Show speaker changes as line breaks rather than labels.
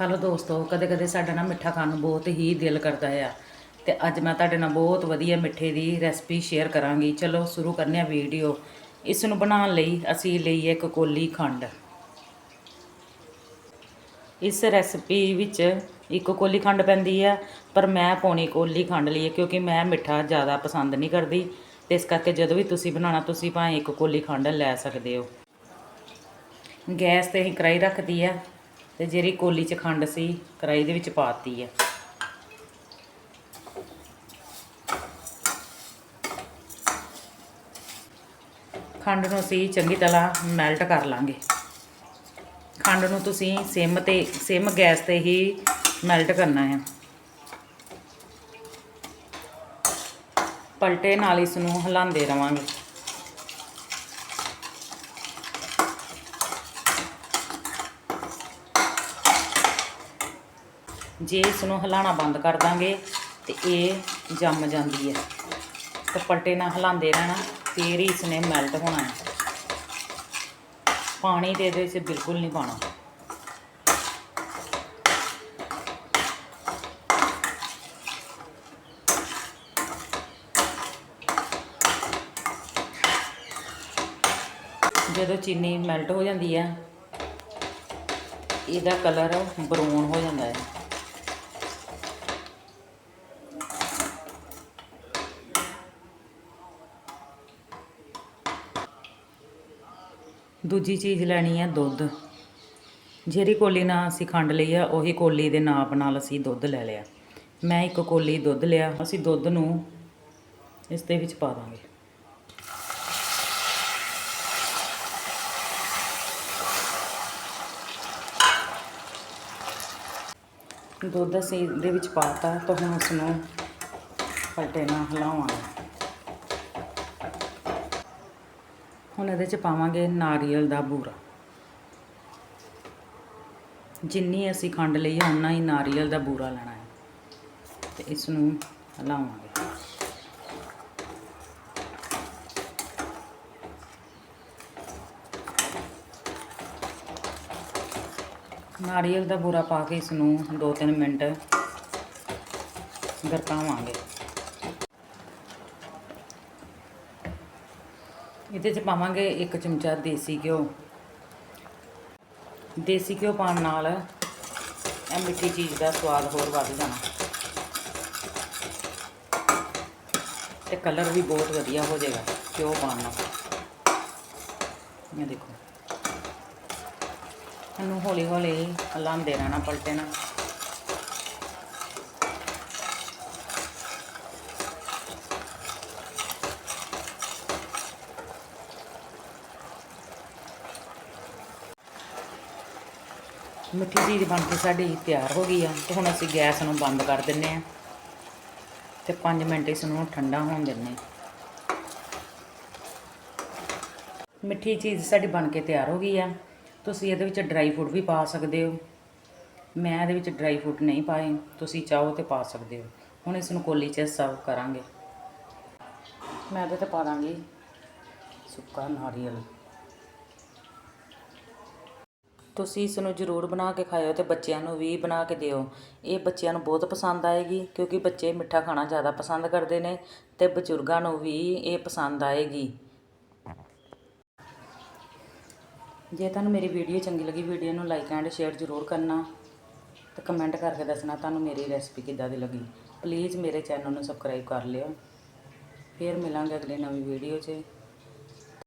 Hello ਦੋਸਤੋ ਕਦੇ ਕਦੇ ਸਾਡਾ ਨਾ ਮਿੱਠਾ ਖਾਣ ਨੂੰ ਬਹੁਤ ਹੀ ਦਿਲ ਕਰਦਾ ਆ। ਤੇ ਅੱਜ ਮੈਂ ਤੁਹਾਡੇ ਨਾਲ ਬਹੁਤ ਵਧੀਆ ਮਿੱਠੇ ਦੀ ਰੈਸਪੀ ਸ਼ੇਅਰ ਕਰਾਂਗੀ। ਚਲੋ, ਸ਼ੁਰੂ ਕਰਨੇ ਆ ਵੀਡੀਓ। ਇਸ ਨੂੰ ਬਣਾਉਣ ਲਈ ਅਸੀਂ ਲਈਏ ਇੱਕ ਕੋਲੀ ਖੰਡ। ਇਸ ਰੈਸਪੀ ਵਿੱਚ ਇੱਕ ਕੋਲੀ ਖੰਡ ਪੈਂਦੀ ਆ, ਪਰ ਮੈਂ ਪੌਣੀ ਕੋਲੀ ਖੰਡ ਲਈ ਕਿਉਂਕਿ ਮੈਂ ਮਿੱਠਾ ਜ਼ਿਆਦਾ ਪਸੰਦ ਨਹੀਂ ਕਰਦੀ। ਤੇ ਇਸ ਕਰਕੇ ਜਦੋਂ ਵੀ ਤੁਸੀਂ ਬਣਾਉਣਾ, ਤੁਸੀਂ ਭਾਵੇਂ ਇੱਕ ਕੋਲੀ ਖੰਡ ਲੈ ਸਕਦੇ ਹੋ। ਗੈਸ ਤੇ ਅਸੀਂ ਕੜਾਈ ਰੱਖਦੀ ਆ। ਤੇ ਜਿਹੜੀ ਕੋਲੀ ਚ ਖੰਡ ਸੀ ਕੜਾਈ ਦੇ ਵਿੱਚ ਪਾਤੀ ਆ। ਖੰਡ ਨੂੰ ਅਸੀਂ ਚੰਗੀ ਤਰ੍ਹਾਂ ਮੈਲਟ ਕਰ ਲਾਂਗੇ। ਖੰਡ ਨੂੰ ਤੁਸੀਂ ਸਿਮ ਤੇ, ਸਿਮ ਗੈਸ ਤੇ ਹੀ ਮੈਲਟ ਕਰਨਾ ਹੈ ਪਲਟੇ ਨਾਲ ਇਸ ਨੂੰ ਹਿਲਾਉਂਦੇ ਰਵਾਂਗੇ। ਜੇ ਇਸ ਨੂੰ ਹਿਲਾਣਾ ਬੰਦ ਕਰ ਦਾਂਗੇ ਤੇ ਇਹ ਜੰਮ ਜਾਂਦੀ ਹੈ। ਤੇ ਪਲਟੇ ਨਾਲ ਹਿਲਾਉਂਦੇ ਰਹਿਣਾ, ਫੇਰ ਹੀ ਇਸ ਨੇ ਮੈਲਟ ਹੋਣਾ ਹੈ। ਪਾਣੀ ਤੇ ਇਹਦੇ ਵਿੱਚ ਬਿਲਕੁਲ ਨਹੀਂ ਪਾਣਾ ਜਦੋਂ ਚੀਨੀ ਮੈਲਟ ਹੋ ਜਾਂਦੀ ਹੈ, ਇਹਦਾ ਕਲਰ ਬਰਾਊਨ ਹੋ ਜਾਂਦਾ ਹੈ। ਦੂਜੀ ਚੀਜ਼ ਲੈਣੀ ਹੈ ਦੁੱਧ। ਜਿਹੜੀ ਕੋਲੀ ਨਾਲ ਅਸੀਂ ਖੰਡ ਲਈ ਆ, ਉਹੀ ਕੋਲੀ ਦੇ ਨਾਪ ਨਾਲ ਅਸੀਂ ਦੁੱਧ ਲੈ ਲਿਆ। ਮੈਂ ਇੱਕ ਕੋਲੀ ਦੁੱਧ ਲਿਆ, ਅਸੀਂ ਦੁੱਧ ਨੂੰ ਇਸ ਦੇ ਵਿੱਚ ਪਾ ਦਾਂਗੇ। ਦੁੱਧ ਅਸੀਂ ਇਹਦੇ ਵਿੱਚ ਪਾਤਾ ਤਾਂ ਹੁਣ ਉਸ ਨੂੰ ਪਲਟੇ ਨਾਲ ਹਿਲਾਵਾਂਗੇ। ਹੁਣ ਇਹਦੇ ਚ ਪਾਵਾਂਗੇ ਨਾਰੀਅਲ ਦਾ ਬੂਰਾ। ਜਿੰਨੀ ਅਸੀਂ ਖੰਡ ਲਈ ਹੈ ਉਨਾ ਹੀ ਨਾਰੀਅਲ ਦਾ ਬੂਰਾ ਲੈਣਾ ਹੈ। ਤੇ ਇਸ ਨੂੰ ਹਿਲਾਵਾਂਗੇ। ਨਾਰੀਅਲ ਦਾ ਬੂਰਾ ਪਾ ਕੇ ਇਸ ਨੂੰ 2-3 ਮਿੰਟ ਗਰਕਾਵਾਂਗੇ। ਇਹਦੇ 'ਚ ਪਾਵਾਂਗੇ ਇੱਕ ਚਮਚਾ ਦੇਸੀ ਘਿਓ। ਦੇਸੀ ਘਿਓ ਪਾਉਣ ਨਾਲ ਇਹ ਮਿੱਠੀ ਚੀਜ਼ ਦਾ ਸਵਾਦ ਹੋਰ ਵੱਧ ਜਾਣਾ। ਤੇ ਕਲਰ ਵੀ ਬਹੁਤ ਵਧੀਆ ਹੋ ਜਾਏਗਾ ਘਿਓ ਪਾਉਣ ਨਾਲ। ਇਹ ਦੇਖੋ। ਇਹਨੂੰ ਹੌਲੀ ਹੌਲੀ ਹਲਾਉਂਦੇ ਰਹਿਣਾ, ਪਲਟੇ ਨਾਲ ਮਿੱਠੀ ਚੀਜ਼ ਬਣ ਕੇ ਸਾਡੀ ਤਿਆਰ ਹੋ ਗਈ ਆ ਤੇ ਹੁਣ ਅਸੀਂ ਗੈਸ ਨੂੰ ਬੰਦ ਕਰ ਦਿੰਨੇ ਆ ਤੇ 5 ਮਿੰਟ ਇਸ ਨੂੰ ਠੰਡਾ ਹੋਣ ਦਿੰਨੇ ਮਿੱਠੀ ਚੀਜ਼ ਸਾਡੀ ਬਣ ਕੇ ਤਿਆਰ ਹੋ ਗਈ ਆ। ਤੁਸੀਂ ਇਹਦੇ ਵਿੱਚ ਡਰਾਈ ਫਰੂਟ ਵੀ ਪਾ ਸਕਦੇ ਹੋ। ਮੈਂ ਇਹਦੇ ਵਿੱਚ ਡਰਾਈ ਫਰੂਟ ਨਹੀਂ ਪਾਏ। ਤੁਸੀਂ ਚਾਹੋ ਤੇ ਪਾ ਸਕਦੇ ਹੋ। ਹੁਣ ਇਸ ਨੂੰ ਕੋਲੀ 'ਚ ਸਰਵ ਕਰਾਂਗੇ। ਮੈਂ ਇਹਦੇ ਤੇ ਪਾ ਦਾਂਗੀ ਸੁੱਕਾ ਨਾਰੀਅਲ। ਤੁਸੀਂ ਇਸ ਨੂੰ ਜ਼ਰੂਰ ਬਣਾ ਕੇ ਖਾਇਓ ਤੇ ਬੱਚਿਆਂ ਨੂੰ ਵੀ ਬਣਾ ਕੇ ਦਿਓ। ਇਹ ਬੱਚਿਆਂ ਨੂੰ ਬਹੁਤ ਪਸੰਦ ਆਏਗੀ ਕਿਉਂਕਿ ਬੱਚੇ ਮਿੱਠਾ ਖਾਣਾ ਜ਼ਿਆਦਾ ਪਸੰਦ ਕਰਦੇ ਨੇ ਤੇ ਬਜ਼ੁਰਗਾਂ ਨੂੰ ਵੀ ਇਹ ਪਸੰਦ ਆਏਗੀ। ਜੇ ਤੁਹਾਨੂੰ ਮੇਰੀ ਵੀਡੀਓ ਚੰਗੀ ਲੱਗੀ, ਵੀਡੀਓ ਨੂੰ ਲਾਈਕ ਐਂਡ ਸ਼ੇਅਰ ਜ਼ਰੂਰ ਕਰਨਾ ਤੇ ਕਮੈਂਟ ਕਰਕੇ ਦੱਸਣਾ ਤੁਹਾਨੂੰ ਮੇਰੀ ਰੈਸਪੀ ਕਿੱਦਾਂ ਦੀ ਲੱਗੀ। ਪਲੀਜ਼ ਮੇਰੇ ਚੈਨਲ ਨੂੰ ਸਬਸਕ੍ਰਾਈਬ ਕਰ ਲਿਓ। ਫਿਰ ਮਿਲਾਂਗੇ ਅਗਲੀ ਨਵੀਂ ਵੀਡੀਓ 'ਚ।